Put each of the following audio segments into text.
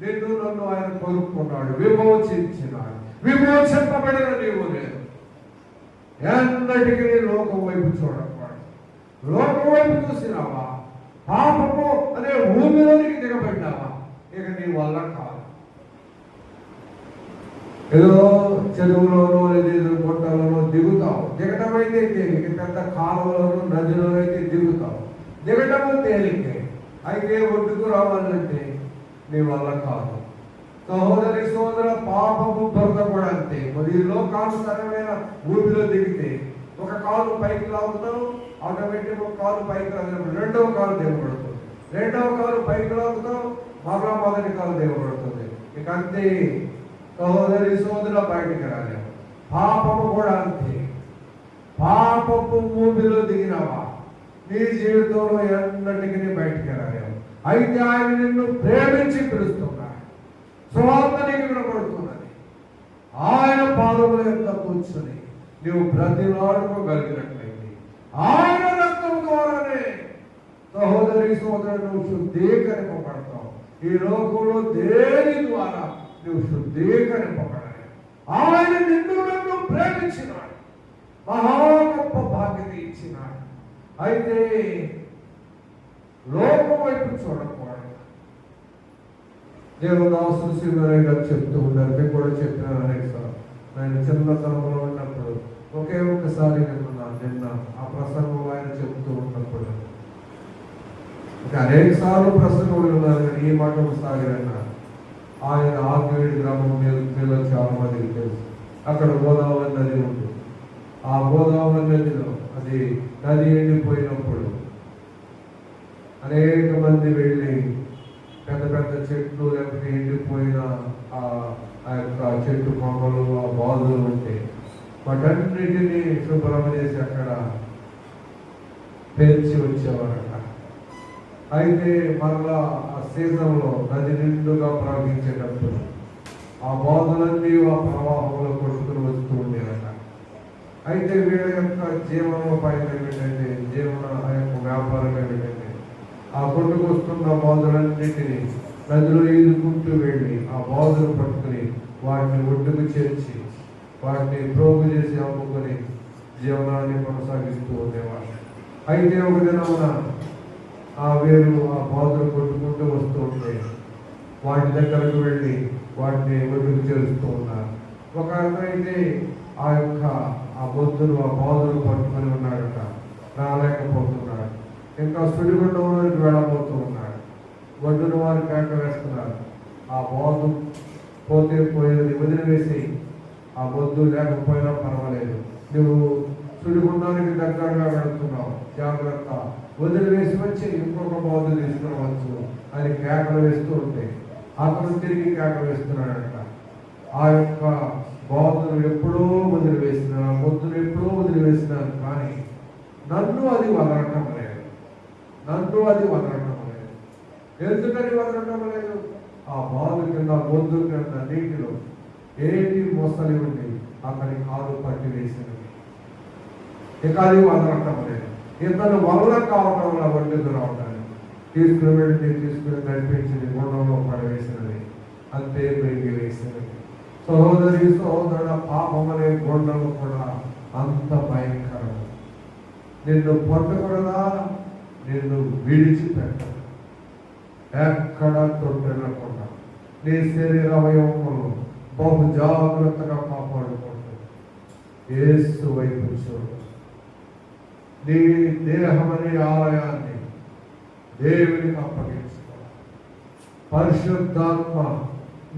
నిన్ను నన్ను ఆయన కోరుకున్నాడు. విమోచించినాడు. విమోచింపబడిన నీవు నేను. ఎన్నటికీ నీ లోకం వైపు చూడకూడదు. లోకం వైపు చూసినావా? పాపము అనే భూమిలోనికి దిగబడ్డావా? ఇక నీ వల్ల కాదు. ఏదో చెరువులోనో లేదా గుంటలోనో దిగుతావు. దిగటం అయితే తేలిక పెద్ద కాలువలోనో నదిలో అయితే దిగుతావు. దిగటము తేలికే. అయితే ఒడ్డుకు రావాలంటే నీ వల్ల కాదు. సహోదరి సోదర పాపము భర్త కూడా అంతే మరి లోకాలు సరమైన ఊపిలో దిగితే ఒక కాలు పైకి లాగుతాం ఆటోమేటిక్ ఒక కాలు పైకి లాగినప్పుడు రెండవ కాలు దిగబడుతుంది రెండవ కాలు పైకి లాగుతాం మరలా మొదటి కాలు దిగబడుతుంది ఇక అంతే సహోదరి సోదర బయటికి రాలేము పాపము కూడా అంతే. పాపపు భూమిలో దిగినవా? నీ జీవితంలో ఎన్నటికీ బయటికి రాలేవు. అయితే ఆయన నిన్ను ప్రేమించి పిలుస్తున్నాడు. సువార్త నీకు వినపడుతున్నది. ఆయన పాదముల యొక్క కూర్చొని నీవు ప్రతిలాడుకోగలిగినట్లయితే ఆయన రక్తం ద్వారానే సహోదరి సోదరుడు నువ్వు శుద్ధీకరింపబడతావు. ఈ లోకంలో దేని ద్వారా నువ్వు శుద్ధీకరింపబడాలి ఆయన నిన్ను నన్ను ప్రేమించినాడు. మహా గొప్ప బాధ్యత ఇచ్చినాడు. అయితే లోకం వైపు చూడకూడదు దేవదాసులు శ్రీవరయ్య గారు చెప్తూ ఉన్నారు మీకు కూడా చెప్పినాను అనేక సార్లు. నేను చిన్నతనంలో ఉన్నప్పుడు ఒకే ఒకసారి నేను నిన్న ఆ ప్రసంగం ఆయన చెప్తూ ఉన్నప్పుడు ఇంకా అనేక సార్లు ప్రసంగం ఉన్నారు కానీ ఈ మాట ఒకసారి ఆయన ఆగ్నేయుడి గ్రామం మీద మీద చాలా మందికి తెలుసు. అక్కడ గోదావరి నది ఉంది ఆ గోదావరి నదిలో అది నది ఎండిపోయినప్పుడు అనేక మంది వెళ్ళి పెద్ద పెద్ద చెట్లు లేకపోతే ఎండిపోయిన ఆ ఆ యొక్క చెట్టు కొమ్మలు ఆ బాధలు ఉంటే వాటన్నిటినీ శుభ్రం చేసి అక్కడ పేర్చి వచ్చేవారట. అయితే మరలా ఆ సీజన్లో నది నిండుగా ప్రవహించేటప్పుడు ఆ బాధలన్నీ ఆ ప్రవాహంలో కొట్టుకుని వస్తూ ఉండేవట. అయితే వీళ్ళ యొక్క జీవనోపాయం ఏమిటంటే జీవన ఆ యొక్క వ్యాపారం ఏమిటంటే ఆ కొట్టుకు వస్తున్న నదిలో ఈదుకుంటూ వెళ్ళి ఆ బాధలు పట్టుకుని వాటిని ఒడ్డుకు చేర్చి వాటిని ప్రోగు చేసి అమ్ముకొని జీవనాన్ని కొనసాగిస్తూ ఉండేవాడు అయితే ఒక దినమున ఆ వేరు ఆ బాధలు కొట్టుకుంటూ వస్తూ ఉంటే వాటి దగ్గరకు వెళ్ళి వాటిని ఒడ్డుకు చేరుస్తూ ఉన్నారు. ఒక అయితే ఆ యొక్క ఆ బొద్దును ఆ బాధలు పట్టుకొని ఉన్నాడట. రాలేకపోతున్నాడు. ఇంకా సుడిగుండంలోకి వెళ్ళబోతూ ఉన్నాడు. వడ్డున వారు కేక వేస్తున్నారు. ఆ బాధ పోతే పోయేది వదిలివేసి ఆ బొద్దు లేకపోయినా పర్వాలేదు. నువ్వు సుడిగుండానికి దగ్గరగా వెళుతున్నావు. జాగ్రత్త. వదిలివేసి వచ్చి ఇంకొక బాధ తీసుకురావచ్చు అని కేకలు వేస్తూ ఉంటే అతను తిరిగి కేక వేస్తున్నాడంట. ఆ యొక్క బాధను ఎప్పుడో వదిలివేసిన బొద్దును ఎప్పుడో వదిలివేసినాను కానీ నన్ను అది వదలటం నన్ను అది వదలడం లేదు. ఎందుకని వదలడం లేదు? ఆ బాధ కింద బొద్దు కింద నీటిలో ఏది మొసలి ఉండి అతని కాలు పట్టి వేసినది ఇక అది వదలటం లేదు. ఇతను వల్ల కావటం వల్ల వండుకు రావటానికి తీసుకుని వెళ్ళి తీసుకుని నడిపించింది గుండంలో పడవేసినది. అంతే పెరిగి వేసినది సహోదరి సహోదరుడ పాపం అనే గుండము కూడా అంత భయంకరం. నిన్ను పొట్టకూడదా నేను విడిచిపెట్టదు ఎక్కడ తొట్టెళ్ళకుండా నీ శరీర అవయవములు బహు జాగ్రత్తగా కాపాడుకుంటుంది ఏసు వైపు చూడు. నీ దేహమనే ఆలయాన్ని దేవునికి అప్పగించుకో. పరిశుద్ధాత్మ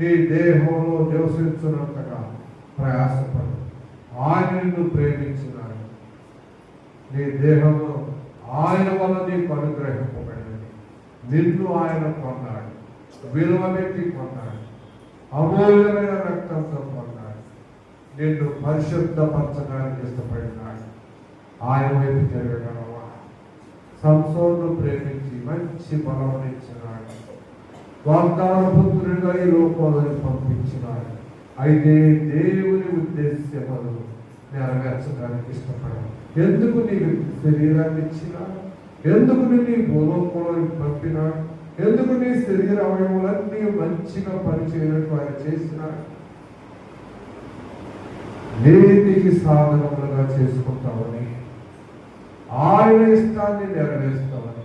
నీ దేహంలో నివసించినంతగా ప్రయాసపడు. ఆయన నిన్ను ప్రేమించినాడు. నీ దేహంలో ఆయన వల్ల నీకు అనుగ్రహింపబడినది నిన్ను ఆయన కొన్నాడు విలువ పెట్టి కొన్నాడు అమూల్యమైన రక్తంతో కొన్నాడు నిన్ను పరిశుద్ధపరచడానికి ఇష్టపడినాడు. ఆయన వైపు తిరగగలవా సంసోను ప్రేమించి మంచి బలం ఇచ్చినాడు. వాగ్దాన పుత్రుడిగా ఈ లోకంలోకి పంపించినాడు. అయితే దేవుని ఉద్దేశ్యములు నెరవేర్చడానికి ఇష్టపడవు ఎందుకు నీకు శరీరాన్ని ఇచ్చిన? ఎందుకు నీ భూలోకంలోకి పంపినా? ఎందుకు నీ శరీర అవయములన్నీ మంచిగా పనిచేయనట్టు ఆయన చేసినాడు నీతికి సాధనములుగా చేసుకుంటామని ఆయన ఇష్టాన్ని నెరవేరుస్తామని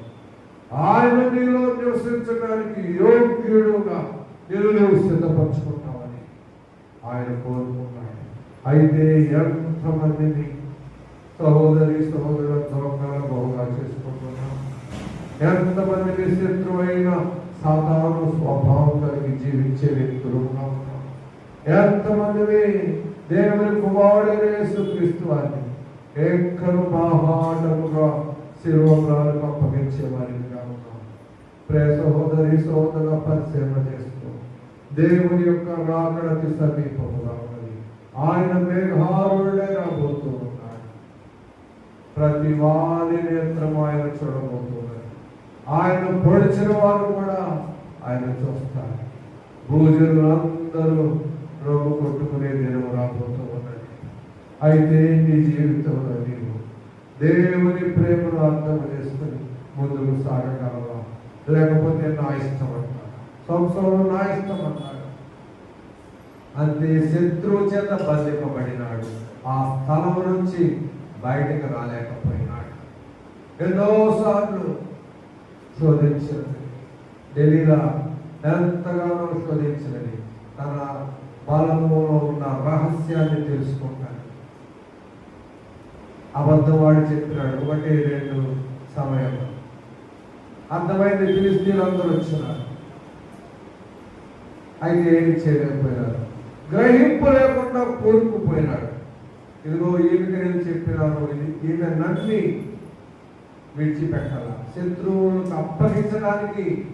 ఆయన నీలో నివసించడానికి యోగ్యుడుగా నేను నువ్వు సిద్ధపరచుకుంటామని ఆయన కోరుకున్నాడు. అయితే సంబంధించి సహోదరి సహోదరుల దొంగల బహుగా చేసుకుంటున్నాం. ఎంతమందికి శత్రువైన సాధారణ స్వభావం కలిగి జీవించే వ్యక్తులు ఉన్నాం. ఎంతమందిని దేవుని కుమారుడైన యేసుక్రీస్తు వారిని ఎక్కడు బాహాటముగా శిరోగ్రాలకు అప్పగించే వారిగా ఉన్నాం. ప్రే సహోదరి సహోదర పరిశ్రమ చేస్తూ దేవుని యొక్క రాకడకి సమీపముగా ఉన్నది ఆయన మేఘారుడే రాబోతూ ఉన్నాడు. ప్రతి వారి నేత్రం ఆయన చూడబోతున్నాడు ఆయన పొడిచిన వారు కూడా ఆయన చూస్తారు. భూజనులందరూ రోగు కొట్టుకునే దినం రాబోతూ ఉన్నది. అయితే నీ జీవితంలో నీవు దేవుని ప్రేమను అర్థం చేసుకుని ముందుకు సాగగలవా? లేకపోతే నా ఇష్టం అంటారు సంవత్సరం నా ఇష్టం అంటారు అంతే శత్రువు చేత బంధింపబడినాడు ఆ స్థలం నుంచి బయటకు రాలేకపోయినాడు. ఎన్నోసార్లు శోధించినది. ఢిల్లీలో ఎంతగానో శోధించినది. తన బలములో ఉన్న రహస్యాన్ని తెలుసుకుంటాను అబద్ధం వాడు చెప్పినాడు ఒకటి రెండు సమయంలో అర్థమైంది ఫిలిస్తీన్లందరూ వచ్చినారు. అయితే ఏం చేయలేకపోయినారు? గ్రహింపు లేకుండా కోరుకుపోయినాడు ఇదిగో ఈమెకి నేను చెప్పినాను? ఇది ఈమె నన్ను విడిచిపెట్టాల? శత్రువులకు అప్పగించడానికి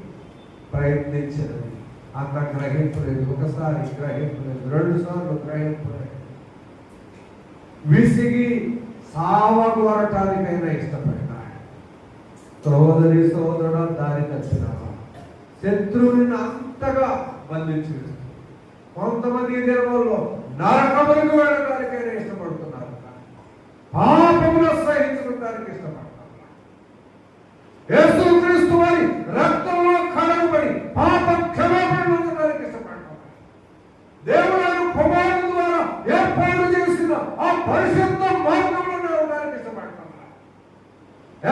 ప్రయత్నించినది అంత గ్రహింపు లేదు. ఒకసారి గ్రహింపు లేదు. రెండు సార్లు గ్రహింపు లేదు. విసిగి సావగొరటానికైనా ఇష్టపడినాడు. సహోదరి సోదరుడు దారి తప్పినావా? శత్రువుని అంతగా బంధించి కొంతమంది దినముల్లో నరకములకు వెళ్ళడానికైనా ఇష్టపడుతున్నారు. పాపములు సహించుకోవడానికి ఇష్టపడతారు యేసుక్రీస్తు వారి రక్తంలో కడగబడి పాప క్షమాపణ పొందడానికి ఇష్టపడతారు దేవుడు ఆయన కుమారుడు ద్వారా ఏర్పాటు చేసిన ఆ పరిశుద్ధ మార్గంలో నడవడానికి ఇష్టపడతారు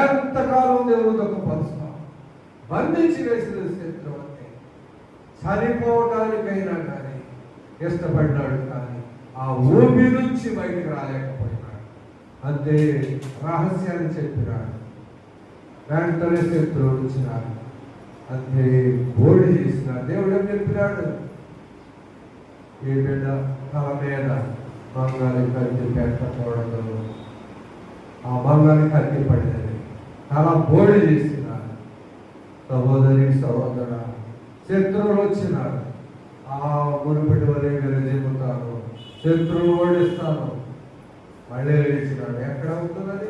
ఎంతకాలం దేవుడు పరుస్తాం బంధించి వేసిన శత్రువు అంటే చనిపోవటానికైనా కానీ ఇష్టపడ్డాడు కానీ ఆ ఊపి నుంచి బయటకు రాలేకపోయినాడు. అంతే రహస్యాన్ని చెప్పినాడు. వెంటనే శత్రువుడు వచ్చినాడు. అంతే బోడి చేసిన దేవుడు ఏం చెప్పినాడు. ఏ బిడ్డ? తల మీద మంగాలి కత్తి పెట్టకూడదు. ఆ మంగాలి కత్తి పడినది తల బోడి చేసినాడు సహోదరి సహోదర శత్రువులు వచ్చినారు. ఆ మునుపటి వరే విరజిమ్ముతాను శత్రువు ఓడిస్తాను. మళ్ళీ లేచినాడు ఎక్కడ అవుతున్నది